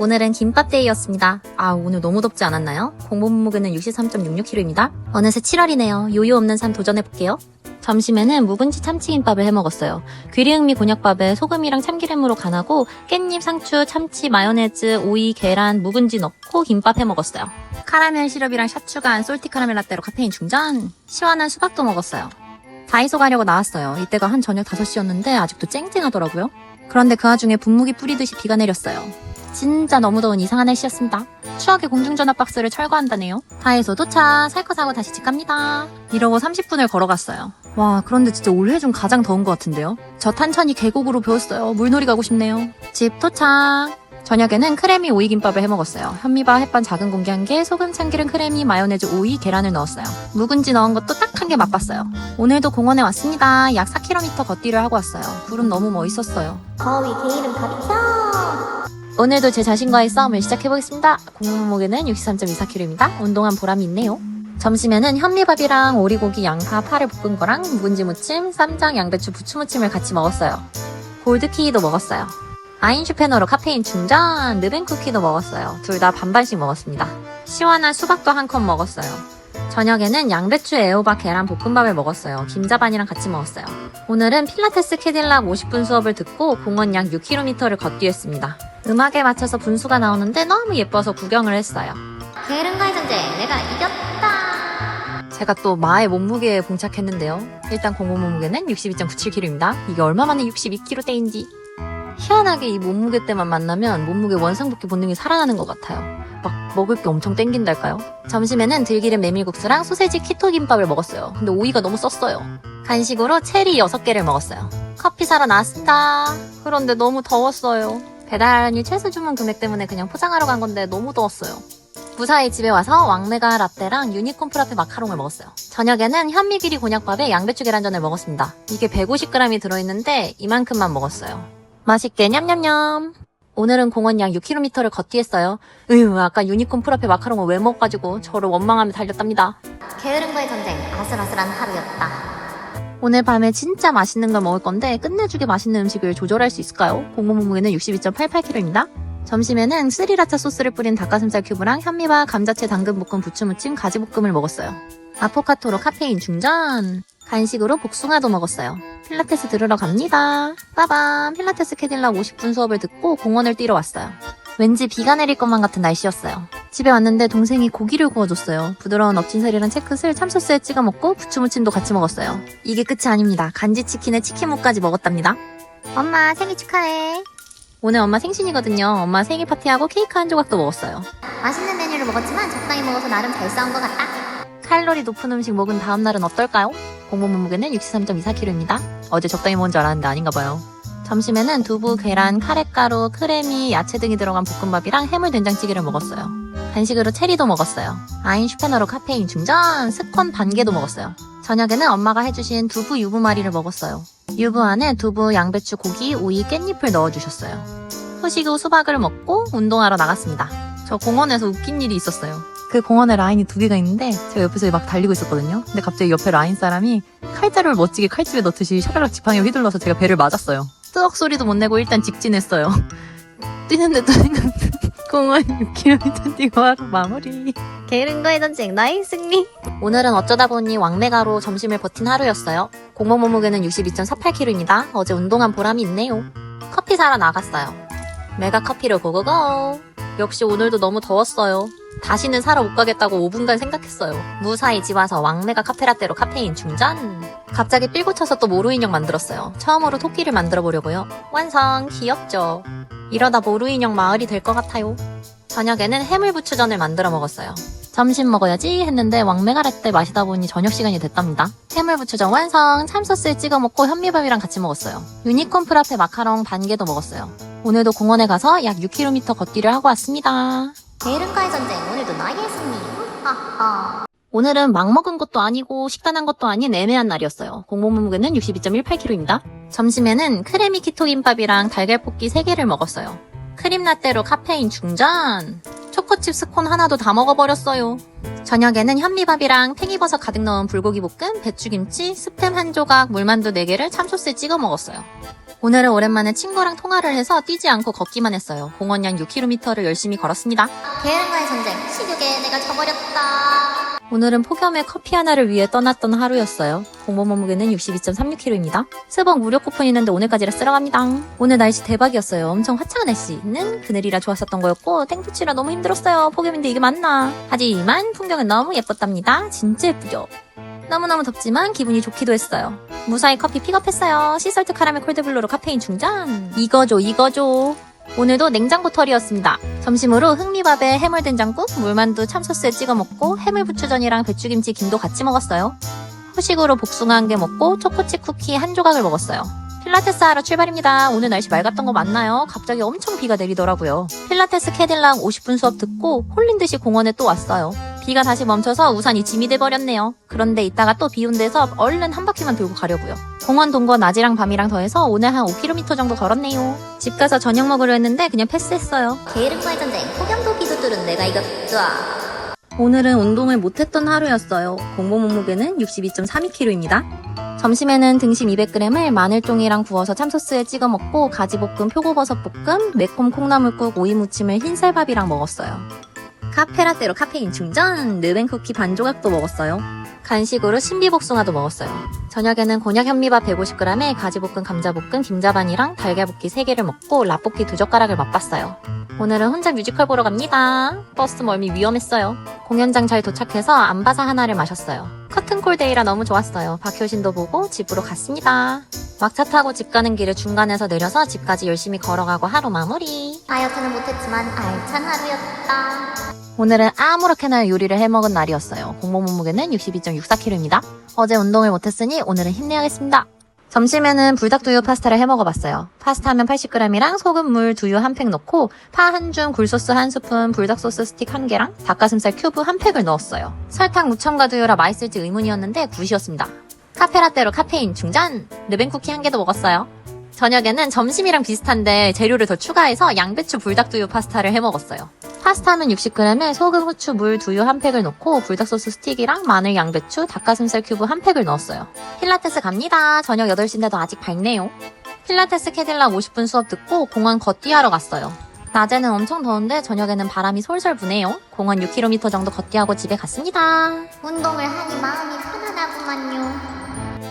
오늘은 김밥데이였습니다. 아, 오늘 너무 덥지 않았나요? 공복 몸무게는 63.66kg입니다. 어느새 7월이네요. 요요 없는 삶 도전해볼게요. 점심에는 묵은지 참치김밥을 해먹었어요. 귀리흥미 곤약밥에 소금이랑 참기름으로 간하고 깻잎, 상추, 참치, 마요네즈, 오이, 계란, 묵은지 넣고 김밥 해먹었어요. 카라멜 시럽이랑 샷 추가한 솔티 카라멜 라떼로 카페인 충전. 시원한 수박도 먹었어요. 다이소 가려고 나왔어요. 이때가 한 저녁 5시였는데 아직도 쨍쨍하더라고요. 그런데 그 와중에 분무기 뿌리듯이 비가 내렸어요. 진짜 너무 더운 이상한 날씨였습니다. 추억의 공중전화 박스를 철거한다네요. 다이소 도착, 살 거 사고 다시 집 갑니다. 이러고 30분을 걸어갔어요. 와, 그런데 진짜 올해 중 가장 더운 것 같은데요? 저 탄천이 계곡으로 배웠어요. 물놀이 가고 싶네요. 집 도착. 저녁에는 크래미 오이 김밥을 해먹었어요. 현미밥, 햇반 작은 공기 한 개, 소금, 참기름, 크래미, 마요네즈, 오이, 계란을 넣었어요. 묵은지 넣은 것도 딱 한 개 맛봤어요. 오늘도 공원에 왔습니다. 약 4km 걷기를 하고 왔어요. 구름 너무 멋있었어요. 거위 게이름 다 비켜. 오늘도 제 자신과의 싸움을 시작해보겠습니다. 공복무게는 63.24kg입니다. 운동한 보람이 있네요. 점심에는 현미밥이랑 오리고기, 양파, 파를 볶은 거랑 묵은지 무침, 쌈장, 양배추, 부추 무침을 같이 먹었어요. 골드키도 먹었어요. 아인슈페너로 카페인 충전, 느벤 쿠키도 먹었어요. 둘 다 반반씩 먹었습니다. 시원한 수박도 한 컵 먹었어요. 저녁에는 양배추 애호박 계란 볶음밥을 먹었어요. 김자반이랑 같이 먹었어요. 오늘은 필라테스 캐딜락 50분 수업을 듣고 공원 약 6km를 걷기 했습니다. 음악에 맞춰서 분수가 나오는데 너무 예뻐서 구경을 했어요. 게으름과의 전쟁 내가 이겼다. 제가 또 마의 몸무게에 봉착했는데요. 일단 공복 몸무게는 62.97kg입니다. 이게 얼마 만에 62kg대인지. 희한하게 이 몸무게 때만 만나면 몸무게 원상복귀 본능이 살아나는 것 같아요. 막 먹을 게 엄청 땡긴달까요? 점심에는 들기름 메밀국수랑 소세지 키토 김밥을 먹었어요. 근데 오이가 너무 썼어요. 간식으로 체리 6개를 먹었어요. 커피 사러 나왔습니다. 그런데 너무 더웠어요. 배달이 최소 주문 금액 때문에 그냥 포장하러 간 건데 너무 더웠어요. 무사히 집에 와서 왕메가 라떼랑 유니콘 프라페 마카롱을 먹었어요. 저녁에는 현미기리 곤약밥에 양배추 계란전을 먹었습니다. 이게 150g이 들어있는데 이만큼만 먹었어요. 맛있게 냠냠냠. 오늘은 공원 약 6km를 걷기 했어요. 으유, 아까 유니콘 프라페 마카롱을 왜 먹어가지고 저를 원망하며 달렸답니다. 게으름과의 전쟁 아슬아슬한 하루였다. 오늘 밤에 진짜 맛있는 걸 먹을 건데 끝내주게 맛있는 음식을 조절할 수 있을까요? 공복 몸무게는 62.88kg입니다. 점심에는 스리라차 소스를 뿌린 닭가슴살 큐브랑 현미밥, 감자채, 당근 볶음, 부추무침, 가지볶음을 먹었어요. 아포카토로 카페인 충전! 간식으로 복숭아도 먹었어요. 필라테스 들으러 갑니다. 빠밤! 필라테스 캐딜락 50분 수업을 듣고 공원을 뛰러 왔어요. 왠지 비가 내릴 것만 같은 날씨였어요. 집에 왔는데 동생이 고기를 구워줬어요. 부드러운 엎친살이랑 채끝을 참소스에 찍어 먹고 부추무침도 같이 먹었어요. 이게 끝이 아닙니다. 간지치킨에 치킨무까지 먹었답니다. 엄마 생일 축하해. 오늘 엄마 생신이거든요. 엄마 생일 파티하고 케이크 한 조각도 먹었어요. 맛있는 메뉴를 먹었지만 적당히 먹어서 나름 잘 싸운 것 같다. 칼로리 높은 음식 먹은 다음 날은 어떨까요? 공복 몸무게는 63.24kg입니다. 어제 적당히 먹은 줄 알았는데 아닌가 봐요. 점심에는 두부, 계란, 카레가루, 크래미, 야채 등이 들어간 볶음밥이랑 해물 된장찌개를 먹었어요. 간식으로 체리도 먹었어요. 아인 슈페너로 카페인 충전, 스콘 반 개도 먹었어요. 저녁에는 엄마가 해주신 두부 유부마리를 먹었어요. 유부 안에 두부, 양배추, 고기, 오이, 깻잎을 넣어주셨어요. 후식 후 수박을 먹고 운동하러 나갔습니다. 저 공원에서 웃긴 일이 있었어요. 그 공원에 라인이 두 개가 있는데 제가 옆에서 막 달리고 있었거든요. 근데 갑자기 옆에 라인 사람이 칼자루를 멋지게 칼집에 넣듯이 샤라락 지팡이에 휘둘러서 제가 배를 맞았어요. 뜨억 소리도 못 내고 일단 직진했어요. 뛰는데도 생각 공원 6km 뛰고 하루 마무리. 게으름과의 전쟁 나의 승리. 오늘은 어쩌다 보니 왕메가로 점심을 버틴 하루였어요. 공복 몸무게는 62.48kg입니다. 어제 운동한 보람이 있네요. 커피 사러 나갔어요. 메가 커피를 고고고. 역시 오늘도 너무 더웠어요. 다시는 사러 못 가겠다고 5분간 생각했어요. 무사히 집 와서 왕메가 카페라떼로 카페인 충전. 갑자기 삘고 쳐서 또 모루 인형 만들었어요. 처음으로 토끼를 만들어 보려고요. 완성! 귀엽죠? 이러다 모루 인형 마을이 될 것 같아요. 저녁에는 해물 부추전을 만들어 먹었어요. 점심 먹어야지 했는데 왕메가 라떼 마시다 보니 저녁 시간이 됐답니다. 해물부추전 완성! 참소스에 찍어 먹고 현미밥이랑 같이 먹었어요. 유니콘 프라페 마카롱 반 개도 먹었어요. 오늘도 공원에 가서 약 6km 걷기를 하고 왔습니다. 게으름과의 전쟁 오늘도 나의 승리. 하하. 오늘은 막 먹은 것도 아니고 식단한 것도 아닌 애매한 날이었어요. 공복 몸무게는 62.18kg입니다. 점심에는 크래미 키토 김밥이랑 달걀볶이 3개를 먹었어요. 크림 라떼로 카페인 충전! 초코칩 스콘 하나도 다 먹어버렸어요. 저녁에는 현미밥이랑 팽이버섯 가득 넣은 불고기 볶음, 배추김치, 스팸 한 조각, 물만두 4개를 참소스에 찍어 먹었어요. 오늘은 오랜만에 친구랑 통화를 해서 뛰지 않고 걷기만 했어요. 공원 약 6km를 열심히 걸었습니다. 게으름과의 전쟁 시국에 내가 져버렸다 오늘은 폭염에 커피 하나를 위해 떠났던 하루였어요. 공모 몸무게는 62.36kg입니다. 스벅 무료 쿠폰 있는데 오늘까지라 쓸어 갑니다. 오늘 날씨 대박이었어요. 엄청 화창한 날씨는 그늘이라 좋았었던 거였고 땡볕이라 너무 힘들었어요. 폭염인데 이게 맞나? 하지만 풍경은 너무 예뻤답니다. 진짜 예쁘죠? 너무너무 덥지만 기분이 좋기도 했어요. 무사히 커피 픽업했어요. 시설트 카라멜 콜드블루로 카페인 충전. 이거죠, 이거죠. 오늘도 냉장고 털이었습니다. 점심으로 흑미밥에 해물 된장국, 물만두 참소스에 찍어 먹고 해물 부추전이랑 배추김치 김도 같이 먹었어요. 후식으로 복숭아 한 개 먹고 초코칩 쿠키 한 조각을 먹었어요. 필라테스 하러 출발입니다. 오늘 날씨 맑았던 거 맞나요? 갑자기 엄청 비가 내리더라고요. 필라테스 캐딜락 50분 수업 듣고 홀린 듯이 공원에 또 왔어요. 비가 다시 멈춰서 우산이 짐이 돼버렸네요. 그런데 이따가 또 비 온대서 얼른 한 바퀴만 돌고 가려고요. 공원 동거 낮이랑 밤이랑 더해서 오늘 한 5km 정도 걸었네요. 집 가서 저녁 먹으려 했는데 그냥 패스했어요. 게으름과의 전쟁 폭염도 비도 뚫은 내가 이겼다 오늘은 운동을 못했던 하루였어요. 공보 몸무게는 62.32kg입니다. 점심에는 등심 200g을 마늘종이랑 구워서 참소스에 찍어 먹고 가지볶음, 표고버섯 볶음, 매콤 콩나물국, 오이 무침을 흰쌀밥이랑 먹었어요. 카페라떼로 카페인 충전, 르벤 쿠키 반 조각도 먹었어요. 간식으로 신비복숭아도 먹었어요. 저녁에는 곤약 현미밥 150g에 가지볶음, 감자볶음, 김자반이랑 달걀볶이 3개를 먹고 라볶이 두 젓가락을 맛봤어요. 오늘은 혼자 뮤지컬 보러 갑니다. 버스 멀미 위험했어요. 공연장 잘 도착해서 안바사 하나를 마셨어요. 커튼콜 데이라 너무 좋았어요. 박효신도 보고 집으로 갔습니다. 막차 타고 집 가는 길에 중간에서 내려서 집까지 열심히 걸어가고 하루 마무리. 다이어트는 못했지만 알찬 하루였다 오늘은 아무렇게나 요리를 해먹은 날이었어요. 공모 몸무게는 62.64kg입니다. 어제 운동을 못했으니 오늘은 힘내야겠습니다. 점심에는 불닭두유 파스타를 해먹어봤어요. 파스타면 80g이랑 소금, 물, 두유 한 팩 넣고 파 한 줌, 굴소스 한 스푼, 불닭소스 스틱 한 개랑 닭가슴살 큐브 한 팩을 넣었어요. 설탕 무첨가 두유라 맛있을지 의문이었는데 굿이었습니다. 카페라떼로 카페인 충전! 르벤 쿠키 한 개도 먹었어요. 저녁에는 점심이랑 비슷한데 재료를 더 추가해서 양배추 불닭두유 파스타를 해 먹었어요. 파스타는 60g에 소금, 후추, 물, 두유 한 팩을 넣고 불닭소스 스틱이랑 마늘, 양배추, 닭가슴살 큐브 한 팩을 넣었어요. 필라테스 갑니다. 저녁 8시인데도 아직 밝네요. 필라테스 캐딜락 50분 수업 듣고 공원 걷기하러 갔어요. 낮에는 엄청 더운데 저녁에는 바람이 솔솔 부네요. 공원 6km 정도 걷기하고 집에 갔습니다. 운동을 하니 마음이 편안하구만요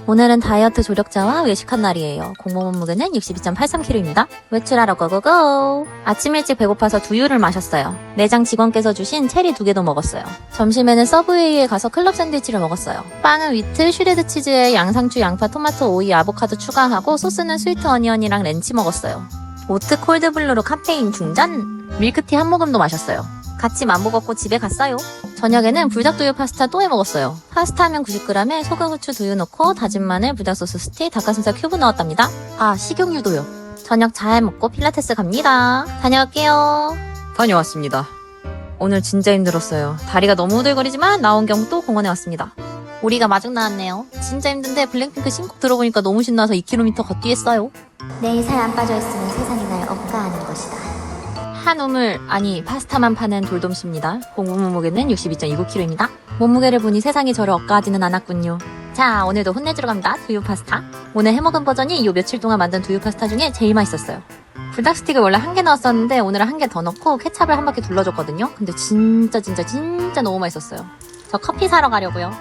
오늘은 다이어트 조력자와 외식한 날이에요. 공모 몸무게는 62.83kg입니다. 외출하러 고고고! 아침 일찍 배고파서 두유를 마셨어요. 매장 직원께서 주신 체리 두 개도 먹었어요. 점심에는 서브웨이에 가서 클럽 샌드위치를 먹었어요. 빵은 위트, 슈레드 치즈에 양상추, 양파, 토마토, 오이, 아보카도 추가하고 소스는 스위트 어니언이랑 렌치 먹었어요. 오트 콜드블루로 카페인 충전! 밀크티 한 모금도 마셨어요. 같이 맘보 걷고 집에 갔어요. 저녁에는 불닭두유 파스타 또 해 먹었어요. 파스타면 90g에 소금, 후추, 두유 넣고 다진 마늘, 불닭소스 스틱, 닭가슴살 큐브 넣었답니다. 아, 식용유도요. 저녁 잘 먹고 필라테스 갑니다. 다녀올게요. 다녀왔습니다. 오늘 진짜 힘들었어요. 다리가 너무 후들거리지만 나온 겸또 공원에 왔습니다. 우리가 마중 나왔네요. 진짜 힘든데 블랙핑크 신곡 들어보니까 너무 신나서 2km 걷기했어요. 내일 살안 빠져있으면 세상 한 우물, 아니 파스타만 파는 돌돔씨입니다. 공부 몸무게는 62.29kg입니다. 몸무게를 보니 세상이 저를 엇가지는 않았군요. 자, 오늘도 혼내주러 갑니다. 두유 파스타. 오늘 해먹은 버전이 요 며칠 동안 만든 두유 파스타 중에 제일 맛있었어요. 불닭 스틱을 원래 한 개 넣었었는데 오늘은 한 개 더 넣고 케찹을 한 바퀴 둘러줬거든요. 근데 진짜 진짜 진짜 너무 맛있었어요. 저 커피 사러 가려고요.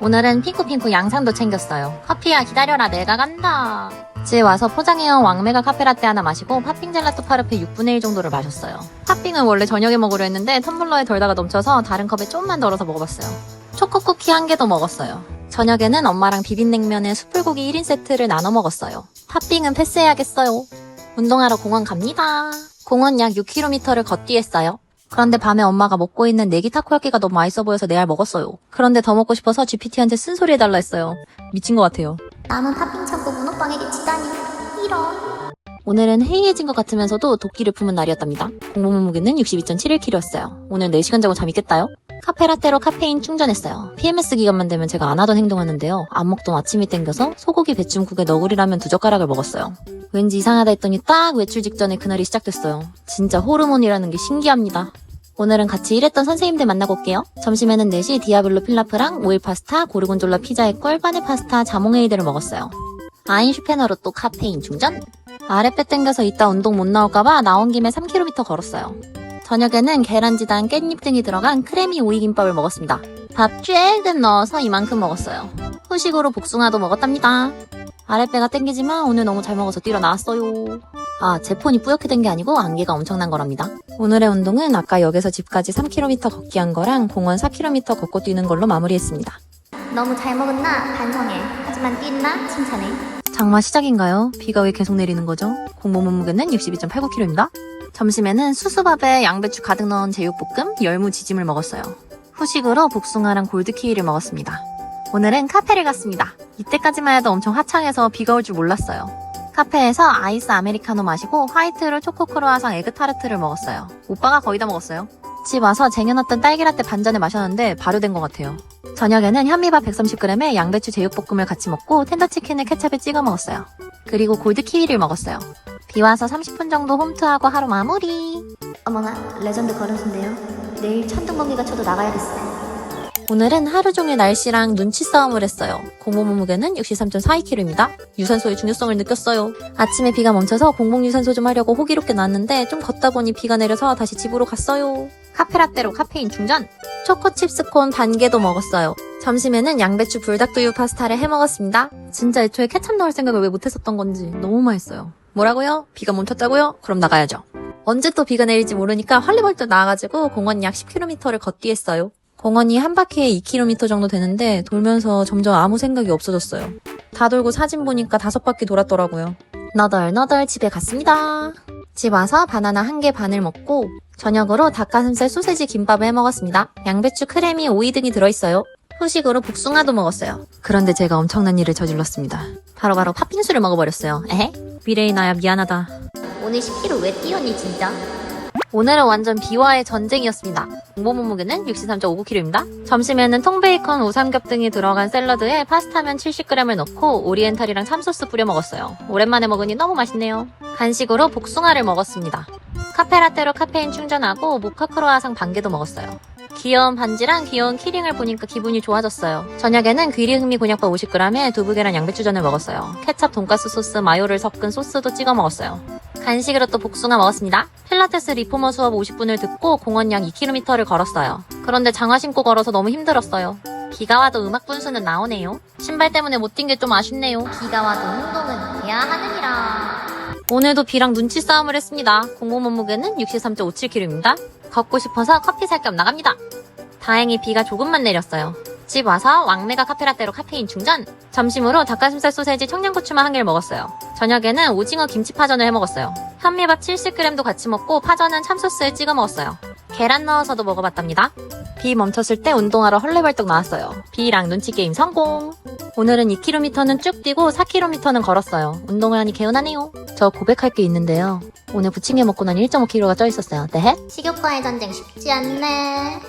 오늘은 핑크핑크 양상도 챙겼어요. 커피야 기다려라 내가 간다. 집에 와서 포장해온 왕메가 카페라떼 하나 마시고 팥빙 젤라또 파르페 6분의 1 정도를 마셨어요. 팥빙은 원래 저녁에 먹으려 했는데 텀블러에 덜다가 넘쳐서 다른 컵에 좀만 덜어서 먹어봤어요. 초코 쿠키 한 개도 먹었어요. 저녁에는 엄마랑 비빔냉면에 숯불고기 1인 세트를 나눠 먹었어요. 팥빙은 패스해야겠어요. 운동하러 공원 갑니다. 공원 약 6km를 걷기 했어요. 그런데 밤에 엄마가 먹고 있는 내기 타코야끼가 너무 맛있어 보여서 내 알 먹었어요. 그런데 더 먹고 싶어서 GPT한테 쓴소리 해달라 했어요. 미친 것 같아요. 남은 팥빙 참고 문옥방에게 치다니 이런 오늘은 해이해진 것 같으면서도 도끼를 품은 날이었답니다. 공복 몸무게는 62.71kg였어요. 오늘 4시간 자고 잠 있겠다요? 카페라떼로 카페인 충전했어요. PMS 기간만 되면 제가 안 하던 행동하는데요. 안 먹던 아침이 땡겨서 소고기 배춤국에 너구리라면 두 젓가락을 먹었어요. 왠지 이상하다 했더니 딱 외출 직전에 그날이 시작됐어요. 진짜 호르몬이라는 게 신기합니다. 오늘은 같이 일했던 선생님들 만나고 올게요. 점심에는 4시 디아블로 필라프랑 오일 파스타, 고르곤졸라 피자의 꿀, 바네 파스타, 자몽에이드를 먹었어요. 아인슈페너로 또 카페인 충전. 아랫배 땡겨서 이따 운동 못 나올까봐 나온 김에 3km 걸었어요. 저녁에는 계란지단 깻잎 등이 들어간 크래미 오이 김밥을 먹었습니다. 밥 조금 넣어서 이만큼 먹었어요. 후식으로 복숭아도 먹었답니다. 아랫배가 땡기지만 오늘 너무 잘 먹어서 뛰러 나왔어요. 아, 제 폰이 뿌옇게 된 게 아니고 안개가 엄청난 거랍니다. 오늘의 운동은 아까 역에서 집까지 3km 걷기 한 거랑 공원 4km 걷고 뛰는 걸로 마무리했습니다. 너무 잘 먹었나? 반성해. 하지만 뛴나? 칭찬해. 장마 시작인가요? 비가 왜 계속 내리는 거죠? 공모 몸무게는 62.89kg입니다. 점심에는 수수밥에 양배추 가득 넣은 제육볶음, 열무 지짐을 먹었어요. 후식으로 복숭아랑 골드키위를 먹었습니다. 오늘은 카페를 갔습니다. 이때까지만 해도 엄청 화창해서 비가 올 줄 몰랐어요. 카페에서 아이스 아메리카노 마시고 화이트로 초코 크로아상 에그 타르트를 먹었어요. 오빠가 거의 다 먹었어요. 집 와서 쟁여놨던 딸기라떼 반잔을 마셨는데 발효된 것 같아요. 저녁에는 현미밥 130g에 양배추 제육볶음을 같이 먹고 텐더치킨을 케찹에 찍어 먹었어요. 그리고 골드 키위를 먹었어요. 비 와서 30분 정도 홈트하고 하루 마무리. 어머나, 레전드 걸으신데요. 내일 천둥번개가 쳐도 나가야겠어요. 오늘은 하루 종일 날씨랑 눈치 싸움을 했어요. 공복 몸무게는 63.42kg입니다. 유산소의 중요성을 느꼈어요. 아침에 비가 멈춰서 공복 유산소 좀 하려고 호기롭게 나왔는데 좀 걷다 보니 비가 내려서 다시 집으로 갔어요. 카페라떼로 카페인 충전. 초코칩스 콘 반 개도 먹었어요. 점심에는 양배추 불닭두유 파스타를 해 먹었습니다. 진짜 애초에 케찹 넣을 생각을 왜 못했었던 건지 너무 맛있어요. 뭐라고요? 비가 멈췄다고요? 그럼 나가야죠. 언제 또 비가 내릴지 모르니까 헐리벌떡 나와가지고 공원 약 10km를 걷기 했어요. 공원이 한 바퀴에 2km 정도 되는데 돌면서 점점 아무 생각이 없어졌어요. 다 돌고 사진 보니까 다섯 바퀴 돌았더라고요. 너덜너덜 집에 갔습니다. 집 와서 바나나 한 개 반을 먹고 저녁으로 닭가슴살 소세지 김밥을 해 먹었습니다. 양배추 크래미 오이 등이 들어있어요. 후식으로 복숭아도 먹었어요. 그런데 제가 엄청난 일을 저질렀습니다. 바로바로 팥빙수를 먹어버렸어요. 에헤? 미래의 나야 미안하다. 오늘 10km 왜 뛰었니, 진짜? 오늘은 완전 비와의 전쟁이었습니다. 공복 몸무게는 63.59kg입니다. 점심에는 통베이컨, 우삼겹 등이 들어간 샐러드에 파스타면 70g을 넣고 오리엔탈이랑 참소스 뿌려 먹었어요. 오랜만에 먹으니 너무 맛있네요. 간식으로 복숭아를 먹었습니다. 카페라떼로 카페인 충전하고 모카 크로아상 반 개도 먹었어요. 귀여운 반지랑 귀여운 키링을 보니까 기분이 좋아졌어요. 저녁에는 귀리흥미 곤약밥 50g에 두부 계란 양배추전을 먹었어요. 케찹 돈가스 소스, 마요를 섞은 소스도 찍어 먹었어요. 간식으로 또 복숭아 먹었습니다. 필라테스 리포머 수업 50분을 듣고 공원 약 2km를 걸었어요. 그런데 장화 신고 걸어서 너무 힘들었어요. 비가 와도 음악 분수는 나오네요. 신발 때문에 못 뛴 게 좀 아쉽네요. 비가 와도 운동은 해야 하느니라. 오늘도 비랑 눈치 싸움을 했습니다. 공복 몸무게는 63.57kg입니다. 걷고 싶어서 커피 살 겸 나갑니다. 다행히 비가 조금만 내렸어요. 집 와서 왕메가 카페라떼로 카페인 충전. 점심으로 닭가슴살 소세지 청양고추만 한 개를 먹었어요. 저녁에는 오징어 김치 파전을 해 먹었어요. 현미밥 70g도 같이 먹고 파전은 참소스에 찍어 먹었어요. 계란 넣어서도 먹어봤답니다. 비 멈췄을 때 운동하러 헐레벌떡 나왔어요. 비랑 눈치 게임 성공. 오늘은 2km는 쭉 뛰고 4km는 걸었어요. 운동을 하니 개운하네요. 저 고백할 게 있는데요. 오늘 부침개 먹고 난 1.5kg가 쪄 있었어요. 네? 식욕과의 전쟁 쉽지 않네.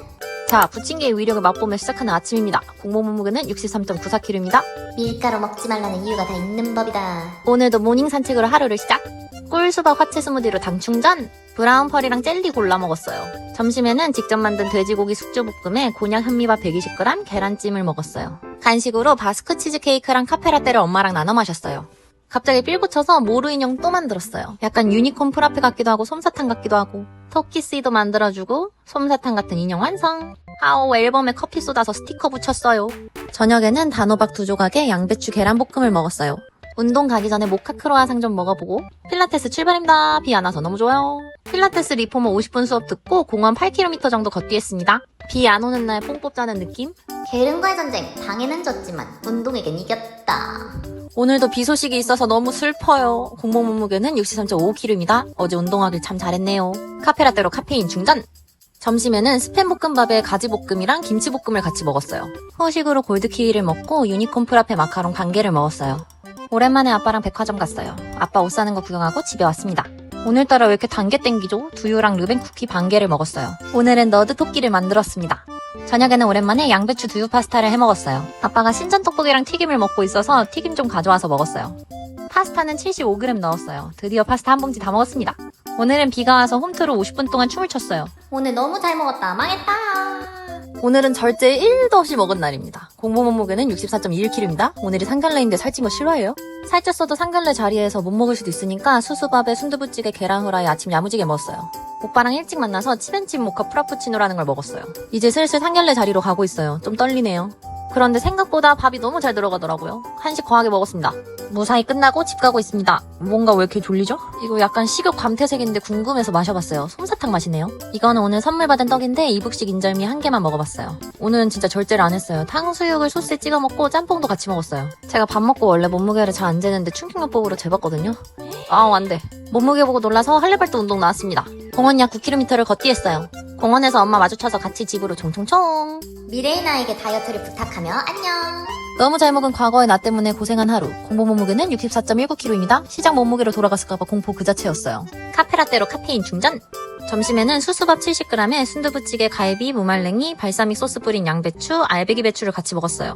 자, 부침개의 위력을 맛보며 시작하는 아침입니다. 공복 몸무게는 63.94kg입니다. 밀가루 먹지 말라는 이유가 다 있는 법이다. 오늘도 모닝 산책으로 하루를 시작. 꿀수박 화채 스무디로 당 충전. 브라운 펄이랑 젤리 골라 먹었어요. 점심에는 직접 만든 돼지고기 숙주볶음에 곤약 현미밥 120g, 계란찜을 먹었어요. 간식으로 바스크 치즈케이크랑 카페라떼를 엄마랑 나눠 마셨어요. 갑자기 삘 붙여서 모루 인형 또 만들었어요. 약간 유니콘 프라페 같기도 하고 솜사탕 같기도 하고 토끼씨도 만들어주고 솜사탕 같은 인형 완성. 아오 앨범에 커피 쏟아서 스티커 붙였어요. 저녁에는 단호박 두 조각에 양배추 계란볶음을 먹었어요. 운동 가기 전에 모카 크로아상 좀 먹어보고 필라테스 출발입니다. 비 안 와서 너무 좋아요. 필라테스 리포머 50분 수업 듣고 공원 8km 정도 걷기했습니다. 비 안 오는 날 뽕 뽑자는 느낌? 게으름과의 전쟁. 당에는 졌지만 운동에겐 이겼다. 오늘도 비 소식이 있어서 너무 슬퍼요. 공복 몸무게는 63.5kg입니다. 어제 운동하길 참 잘했네요. 카페라떼로 카페인 충전! 점심에는 스팸 볶음밥에 가지 볶음이랑 김치 볶음을 같이 먹었어요. 후식으로 골드키위를 먹고 유니콘 프라페 마카롱 반 개를 먹었어요. 오랜만에 아빠랑 백화점 갔어요. 아빠 옷 사는 거 구경하고 집에 왔습니다. 오늘따라 왜 이렇게 단게 땡기죠? 두유랑 르벤 쿠키 반 개를 먹었어요. 오늘은 너드 토끼를 만들었습니다. 저녁에는 오랜만에 양배추 두유 파스타를 해 먹었어요. 아빠가 신전 떡볶이랑 튀김을 먹고 있어서 튀김 좀 가져와서 먹었어요. 파스타는 75g 넣었어요. 드디어 파스타 한 봉지 다 먹었습니다. 오늘은 비가 와서 홈트로 50분 동안 춤을 췄어요. 오늘 너무 잘 먹었다. 망했다. 오늘은 절제 1도 없이 먹은 날입니다. 공복 몸무게는 64.21kg입니다. 오늘이 상갈래인데 살찐 거 싫어해요? 살쪘어도 상갈래 자리에서 못 먹을 수도 있으니까 수수밥에 순두부찌개 계란 후라이 아침 야무지게 먹었어요. 오빠랑 일찍 만나서 치벤칩 모카 프라푸치노라는 걸 먹었어요. 이제 슬슬 상갈래 자리로 가고 있어요. 좀 떨리네요. 그런데 생각보다 밥이 너무 잘 들어가더라고요. 한식 거하게 먹었습니다. 무사히 끝나고 집 가고 있습니다. 뭔가 왜 이렇게 졸리죠? 이거 약간 식욕 감퇴색인데 궁금해서 마셔봤어요. 솜사탕 맛이네요. 이거는 오늘 선물 받은 떡인데 이북식 인절미 한 개만 먹어봤어요. 오늘은 진짜 절제를 안 했어요. 탕수육을 소스에 찍어 먹고 짬뽕도 같이 먹었어요. 제가 밥 먹고 원래 몸무게를 잘 안 재는데 충격요법으로 재봤거든요. 아우 안 돼. 몸무게 보고 놀라서 할래발도 운동 나왔습니다. 공원 약 9km를 걷기했어요. 공원에서 엄마 마주쳐서 같이 집으로 총총총. 미래의 나에게 다이어트를 부탁하며 안녕. 너무 잘 먹은 과거의 나 때문에 고생한 하루. 공복 몸무게는 64.19kg입니다. 시장 몸무게로 돌아갔을까봐 공포 그 자체였어요. 카페라떼로 카페인 충전. 점심에는 수수밥 70g에 순두부찌개 갈비, 무말랭이, 발사믹 소스 뿌린 양배추, 알배기 배추를 같이 먹었어요.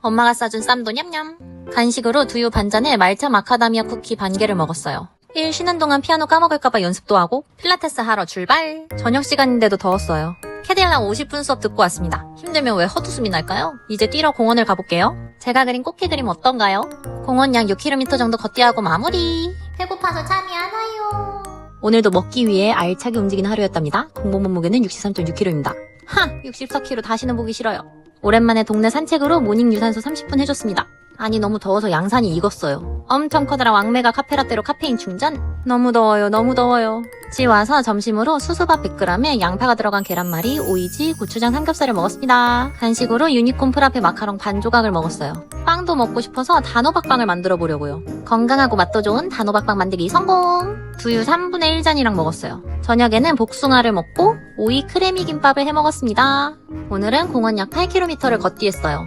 엄마가 싸준 쌈도 냠냠. 간식으로 두유 반잔에 말차 마카다미아 쿠키 반 개를 먹었어요. 일 쉬는 동안 피아노 까먹을까봐 연습도 하고 필라테스 하러 출발. 저녁 시간인데도 더웠어요. 캐딜락 50분 수업 듣고 왔습니다. 힘들면 왜 헛웃음이 날까요? 이제 뛰러 공원을 가볼게요. 제가 그린 꽃게 그림 어떤가요? 공원 약 6km 정도 걷기하고 마무리. 배고파서 잠이 안 와요. 오늘도 먹기 위해 알차게 움직이는 하루였답니다. 공복 몸무게는 63.6kg입니다. 하! 64kg 다시는 보기 싫어요. 오랜만에 동네 산책으로 모닝 유산소 30분 해줬습니다. 아니 너무 더워서 양산이 익었어요. 엄청 커다란 왕매가 카페라떼로 카페인 충전? 너무 더워요 너무 더워요. 집 와서 점심으로 수수밥 100g에 양파가 들어간 계란말이, 오이지, 고추장 삼겹살을 먹었습니다. 간식으로 유니콘 프라페 마카롱 반 조각을 먹었어요. 빵도 먹고 싶어서 단호박빵을 만들어 보려고요. 건강하고 맛도 좋은 단호박빵 만들기 성공! 두유 3분의 1잔이랑 먹었어요. 저녁에는 복숭아를 먹고 오이 크래미 김밥을 해 먹었습니다. 오늘은 공원 약 8km를 걷기했어요.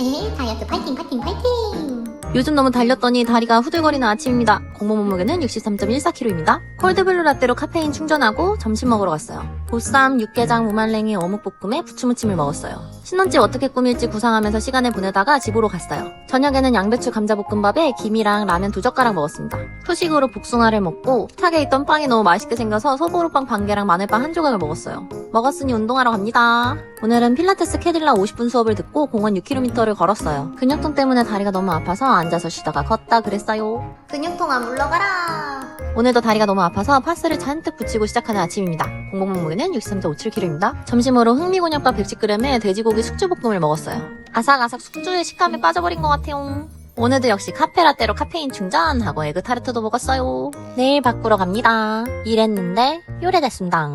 에이, 다이어트 파이팅, 파이팅, 파이팅. 요즘 너무 달렸더니 다리가 후들거리는 아침입니다. 공복 몸무게는 63.14kg입니다. 콜드블루 라떼로 카페인 충전하고 점심 먹으러 갔어요. 보쌈, 육개장, 무말랭이, 어묵볶음에 부추무침을 먹었어요. 신혼집 어떻게 꾸밀지 구상하면서 시간을 보내다가 집으로 갔어요. 저녁에는 양배추 감자볶음밥에 김이랑 라면 두 젓가락 먹었습니다. 후식으로 복숭아를 먹고 탁에 있던 빵이 너무 맛있게 생겨서 소보루빵 반 개랑 마늘빵 한 조각을 먹었어요. 먹었으니 운동하러 갑니다. 오늘은 필라테스 캐딜라 50분 수업을 듣고 공원 6km를 걸었어요. 근육통 때문에 다리가 너무 아파서 앉아서 쉬다가 걷다 그랬어요. 근육통아 물러가라. 오늘도 다리가 너무 아파서 파스를 잔뜩 붙이고 시작하는 아침입니다. 공복 몸무게는 63.57kg입니다. 점심으로 흑미곤약밥 110g에 돼지고기 숙주볶음을 먹었어요. 아삭아삭 숙주의 식감에 빠져버린 것 같아요. 오늘도 역시 카페라떼로 카페인 충전하고 에그타르트도 먹었어요. 내일 바꾸러 갑니다. 일했는데 요래됐습니다.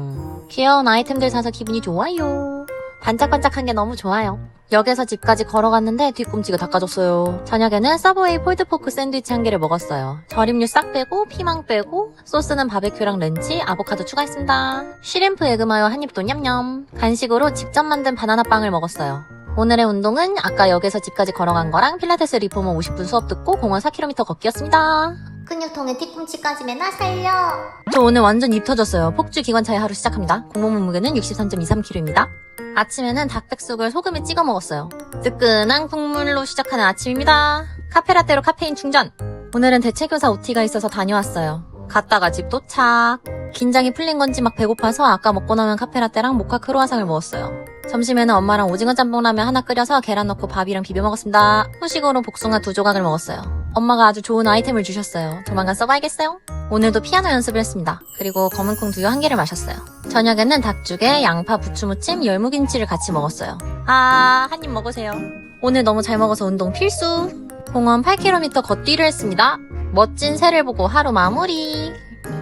귀여운 아이템들 사서 기분이 좋아요. 반짝반짝한 게 너무 좋아요. 역에서 집까지 걸어갔는데 뒤꿈치가 닦아졌어요. 저녁에는 서브웨이 폴드포크 샌드위치 한 개를 먹었어요. 절임류 싹 빼고 피망 빼고 소스는 바베큐랑 렌치, 아보카도 추가했습니다. 쉬림프 에그마요 한 입도 냠냠. 간식으로 직접 만든 바나나 빵을 먹었어요. 오늘의 운동은 아까 역에서 집까지 걸어간 거랑 필라테스 리포머 50분 수업 듣고 공원 4km 걷기였습니다. 근육통에 뒤꿈치까지 맨날 살려. 저 오늘 완전 입 터졌어요. 폭주 기관차의 하루 시작합니다. 공복 몸무게는 63.23kg입니다. 아침에는 닭백숙을 소금에 찍어 먹었어요. 뜨끈한 국물로 시작하는 아침입니다. 카페라떼로 카페인 충전. 오늘은 대체교사 OT가 있어서 다녀왔어요. 갔다가 집 도착. 긴장이 풀린 건지 막 배고파서 아까 먹고 나면 카페라떼랑 모카 크로아상을 먹었어요. 점심에는 엄마랑 오징어 짬뽕라면 하나 끓여서 계란 넣고 밥이랑 비벼 먹었습니다. 후식으로 복숭아 두 조각을 먹었어요. 엄마가 아주 좋은 아이템을 주셨어요. 조만간 써봐야겠어요. 오늘도 피아노 연습을 했습니다. 그리고 검은콩 두유 한 개를 마셨어요. 저녁에는 닭죽에 양파 부추무침, 열무김치를 같이 먹었어요. 아, 한 입 먹으세요. 오늘 너무 잘 먹어서 운동 필수. 공원 8km 걷기를 했습니다. 멋진 새를 보고 하루 마무리.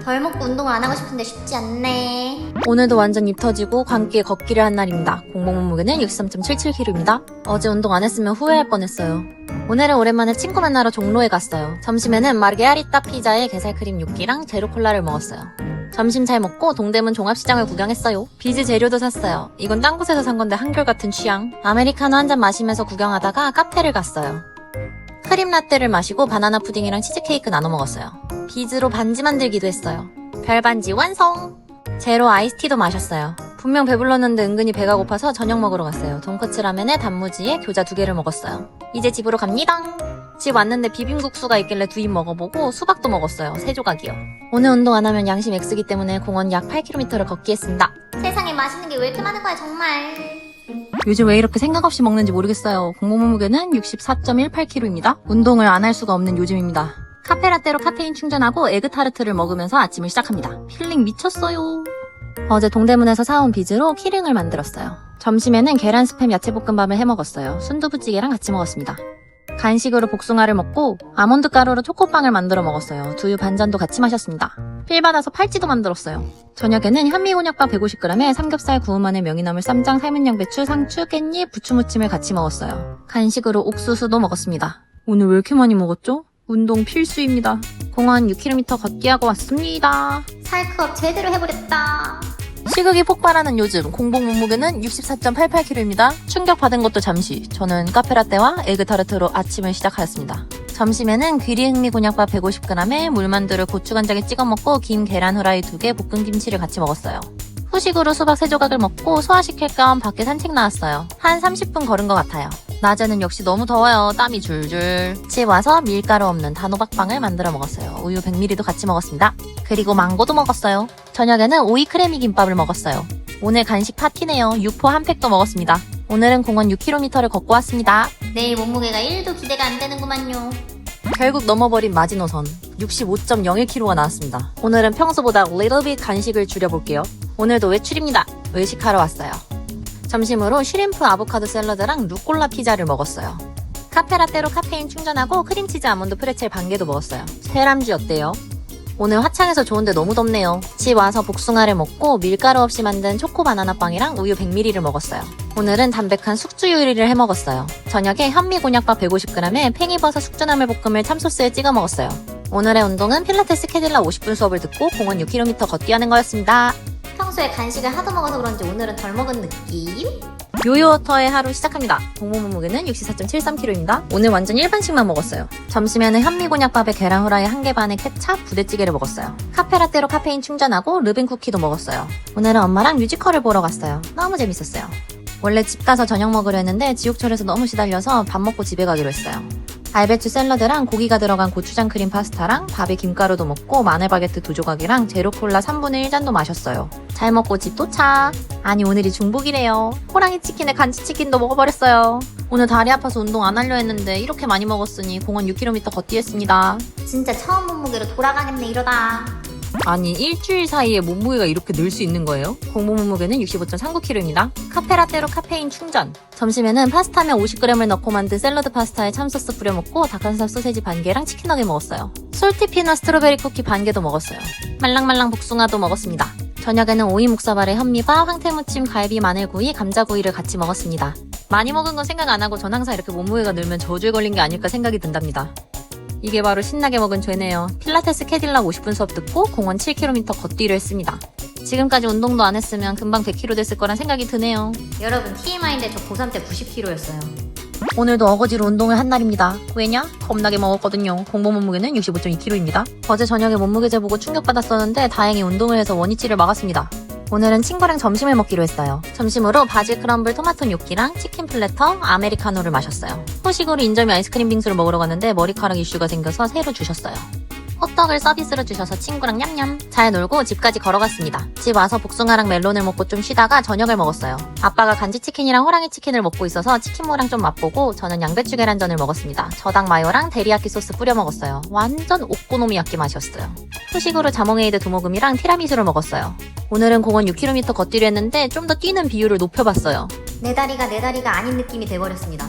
덜 먹고 운동을 안 하고 싶은데 쉽지 않네. 오늘도 완전 입 터지고 광기에 걷기를 한 날입니다. 공복 몸무게는 63.77kg입니다. 어제 운동 안 했으면 후회할 뻔했어요. 오늘은 오랜만에 친구 만나러 종로에 갔어요. 점심에는 마르게아리따 피자에 게살크림 6기랑 제로콜라를 먹었어요. 점심 잘 먹고 동대문 종합시장을 구경했어요. 비즈 재료도 샀어요. 이건 딴 곳에서 산 건데 한결같은 취향. 아메리카노 한 잔 마시면서 구경하다가 카페를 갔어요. 크림 라떼를 마시고 바나나 푸딩이랑 치즈케이크 나눠 먹었어요. 비즈로 반지 만들기도 했어요. 별반지 완성! 제로 아이스티도 마셨어요. 분명 배불렀는데 은근히 배가 고파서 저녁 먹으러 갔어요. 돈코츠 라면에 단무지에 교자 두 개를 먹었어요. 이제 집으로 갑니다. 집 왔는데 비빔국수가 있길래 두 입 먹어보고 수박도 먹었어요. 세 조각이요. 오늘 운동 안 하면 양심 X기 때문에 공원 약 8km를 걷기 했습니다. 세상에 맛있는 게 왜 이렇게 많은 거야, 정말. 요즘 왜 이렇게 생각 없이 먹는지 모르겠어요. 공복 몸무게는 64.18kg입니다. 운동을 안 할 수가 없는 요즘입니다. 카페라떼로 카페인 충전하고 에그타르트를 먹으면서 아침을 시작합니다. 필링 미쳤어요. 어제 동대문에서 사온 비즈로 키링을 만들었어요. 점심에는 계란 스팸 야채볶음밥을 해 먹었어요. 순두부찌개랑 같이 먹었습니다. 간식으로 복숭아를 먹고 아몬드 가루로 초코빵을 만들어 먹었어요. 두유 반잔도 같이 마셨습니다. 필 받아서 팔찌도 만들었어요. 저녁에는 현미곤약밥 150g에 삼겹살 구운 마늘 명이나물 쌈장 삶은 양배추 상추 깻잎 부추무침을 같이 먹었어요. 간식으로 옥수수도 먹었습니다. 오늘 왜 이렇게 많이 먹었죠? 운동 필수입니다. 공원 6km 걷기 하고 왔습니다. 살크업 제대로 해버렸다. 시극이 폭발하는 요즘 공복 몸무게는 64.88kg입니다. 충격받은 것도 잠시. 저는 카페라떼와 에그타르트로 아침을 시작하였습니다. 점심에는 귀리흥미 곤약밥 150g에 물만두를 고추간장에 찍어 먹고 김 계란 후라이 2개 볶은 김치를 같이 먹었어요. 후식으로 수박 3조각을 먹고 소화시킬 겸 밖에 산책 나왔어요. 한 30분 걸은 것 같아요. 낮에는 역시 너무 더워요. 땀이 줄줄. 집 와서 밀가루 없는 단호박빵을 만들어 먹었어요. 우유 100ml도 같이 먹었습니다. 그리고 망고도 먹었어요. 저녁에는 오이 크래미 김밥을 먹었어요. 오늘 간식 파티네요. 육포 한 팩도 먹었습니다. 오늘은 공원 6km를 걷고 왔습니다. 내일 몸무게가 1도 기대가 안 되는구만요. 결국 넘어버린 마지노선 65.01kg가 나왔습니다. 오늘은 평소보다 little bit 간식을 줄여볼게요. 오늘도 외출입니다. 외식하러 왔어요. 점심으로 슈림프 아보카도 샐러드랑 루꼴라 피자를 먹었어요. 카페라떼로 카페인 충전하고 크림치즈 아몬드 프레첼 반 개도 먹었어요. 세람쥐 어때요? 오늘 화창해서 좋은데 너무 덥네요. 집 와서 복숭아를 먹고 밀가루 없이 만든 초코 바나나 빵이랑 우유 100ml를 먹었어요. 오늘은 담백한 숙주 요리를 해 먹었어요. 저녁에 현미 곤약밥 150g에 팽이버섯 숙주나물 볶음을 참소스에 찍어 먹었어요. 오늘의 운동은 필라테스 캐딜라 50분 수업을 듣고 공원 6km 걷기 하는 거였습니다. 평소에 간식을 하도 먹어서 그런지 오늘은 덜 먹은 느낌? 요요워터의 하루 시작합니다. 공복 몸무게는 64.73kg입니다. 오늘 완전 일반식만 먹었어요. 점심에는 현미곤약밥에 계란 후라이 한 개 반에 케찹, 부대찌개를 먹었어요. 카페라떼로 카페인 충전하고 르빈 쿠키도 먹었어요. 오늘은 엄마랑 뮤지컬을 보러 갔어요. 너무 재밌었어요. 원래 집 가서 저녁 먹으려 했는데 지옥철에서 너무 시달려서 밥 먹고 집에 가기로 했어요. 알배추 샐러드랑 고기가 들어간 고추장 크림 파스타랑 밥에 김가루도 먹고 마늘 바게트 두 조각이랑 제로 콜라 3분의 1잔도 마셨어요. 잘 먹고 집 도착. 아니 오늘이 중복이래요. 호랑이 치킨에 간치 치킨도 먹어버렸어요. 오늘 다리 아파서 운동 안 하려 했는데 이렇게 많이 먹었으니 공원 6km 걷기 했습니다. 진짜 처음 몸무게로 돌아가겠네 이러다. 아니 일주일 사이에 몸무게가 이렇게 늘 수 있는 거예요? 공복 몸무게는 65.39kg입니다. 카페라떼로 카페인 충전. 점심에는 파스타면 50g을 넣고 만든 샐러드 파스타에 참소스 뿌려 먹고 닭가슴살 소세지 반 개랑 치킨 너겟 먹었어요. 솔티피넛 스트로베리 쿠키 반 개도 먹었어요. 말랑말랑 복숭아도 먹었습니다. 저녁에는 오이 묵사발에 현미밥, 황태무침, 갈비, 마늘구이, 감자구이를 같이 먹었습니다. 많이 먹은 건 생각 안 하고 전 항상 이렇게 몸무게가 늘면 저주에 걸린 게 아닐까 생각이 든답니다. 이게 바로 신나게 먹은 죄네요. 필라테스 캐딜락 50분 수업 듣고 공원 7km 걷기를 했습니다. 지금까지 운동도 안 했으면 금방 100km 됐을 거란 생각이 드네요. 여러분 TMI인데 저 고3 때 90kg였어요. 오늘도 어거지로 운동을 한 날입니다. 왜냐? 겁나게 먹었거든요. 공복 몸무게는 65.2kg입니다. 어제 저녁에 몸무게 재보고 충격받았었는데 다행히 운동을 해서 원위치를 막았습니다. 오늘은 친구랑 점심을 먹기로 했어요. 점심으로 바질 크럼블 토마토 뇨끼랑 치킨 플래터, 아메리카노를 마셨어요. 후식으로 인절미 아이스크림 빙수를 먹으러 갔는데 머리카락 이슈가 생겨서 새로 주셨어요. 호떡을 서비스로 주셔서 친구랑 냠냠 잘 놀고 집까지 걸어갔습니다. 집 와서 복숭아랑 멜론을 먹고 좀 쉬다가 저녁을 먹었어요. 아빠가 간지 치킨이랑 호랑이 치킨을 먹고 있어서 치킨무랑 좀 맛보고 저는 양배추 계란전을 먹었습니다. 저당 마요랑 데리야끼 소스 뿌려 먹었어요. 완전 오코노미야끼 맛이었어요. 후식으로 자몽에이드 두 모금이랑 티라미수를 먹었어요. 오늘은 공원 6km 걷기로 했는데 좀 더 뛰는 비율을 높여봤어요. 내 다리가 내 다리가 아닌 느낌이 돼버렸습니다.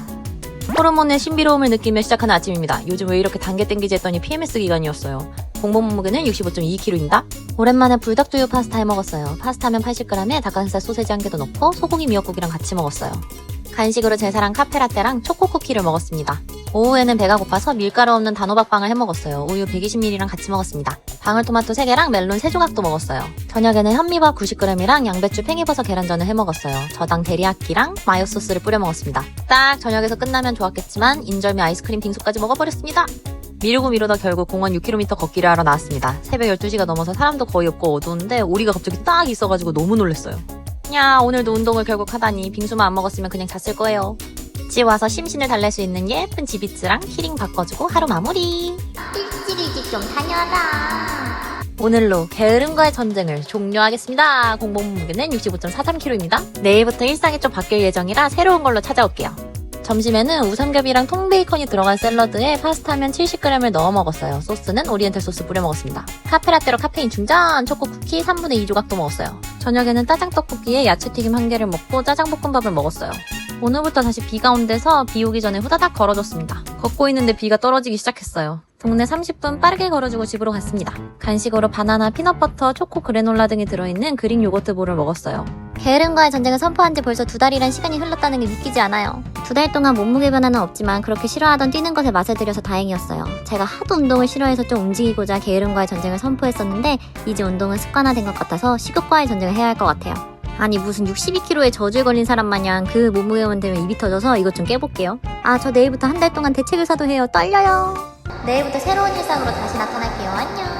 호르몬의 신비로움을 느끼며 시작하는 아침입니다. 요즘 왜 이렇게 단계 땡기지 했더니 PMS 기간이었어요. 공복 몸무게는 65.2kg입니다. 오랜만에 불닭두유 파스타 해 먹었어요. 파스타면 80g에 닭가슴살 소세지 한 개도 넣고 소고기 미역국이랑 같이 먹었어요. 간식으로 제 사랑 카페라떼랑 초코 쿠키를 먹었습니다. 오후에는 배가 고파서 밀가루 없는 단호박빵을 해 먹었어요. 우유 120ml랑 같이 먹었습니다. 방울토마토 3개랑 멜론 3조각도 먹었어요. 저녁에는 현미밥 90g이랑 양배추 팽이버섯 계란전을 해 먹었어요. 저당 데리야끼랑 마요 소스를 뿌려 먹었습니다. 딱 저녁에서 끝나면 좋았겠지만 인절미 아이스크림 빙수까지 먹어버렸습니다. 미루고 미루다 결국 공원 6km 걷기를 하러 나왔습니다. 새벽 12시가 넘어서 사람도 거의 없고 어두운데 오리가 갑자기 딱 있어가지고 너무 놀랐어요. 야 오늘도 운동을 결국 하다니 빙수만 안 먹었으면 그냥 잤을 거예요. 집 와서 심신을 달랠 수 있는 예쁜 지비츠랑 키링 바꿔주고 하루 마무리. 일찍 좀 다녀라. 오늘로 게으름과의 전쟁을 종료하겠습니다. 공복 무게는 65.43kg입니다. 내일부터 일상이 좀 바뀔 예정이라 새로운 걸로 찾아올게요. 점심에는 우삼겹이랑 통베이컨이 들어간 샐러드에 파스타면 70g을 넣어 먹었어요. 소스는 오리엔탈 소스 뿌려 먹었습니다. 카페라떼로 카페인 충전, 초코 쿠키 3분의 2 조각도 먹었어요. 저녁에는 짜장 떡볶이에 야채 튀김 한 개를 먹고 짜장 볶음밥을 먹었어요. 오늘부터 다시 비가 온대서 비 오기 전에 후다닥 걸어줬습니다. 걷고 있는데 비가 떨어지기 시작했어요. 동네 30분 빠르게 걸어주고 집으로 갔습니다. 간식으로 바나나, 피넛버터, 초코 그래놀라 등이 들어있는 그릭 요거트 볼을 먹었어요. 게으름과의 전쟁을 선포한 지 벌써 두 달이란 시간이 흘렀다는 게 믿기지 않아요. 두 달 동안 몸무게 변화는 없지만 그렇게 싫어하던 뛰는 것에 맛을 들여서 다행이었어요. 제가 하도 운동을 싫어해서 좀 움직이고자 게으름과의 전쟁을 선포했었는데 이제 운동은 습관화된 것 같아서 식욕과의 전쟁을 해야 할 것 같아요. 아니 무슨 62kg에 저주에 걸린 사람 마냥 그 몸무게만 되면 입이 터져서 이것 좀 깨볼게요. 아 저 내일부터 한 달 동안 대책을 사도 해요. 떨려요. 내일부터 새로운 일상으로 다시 나타날게요.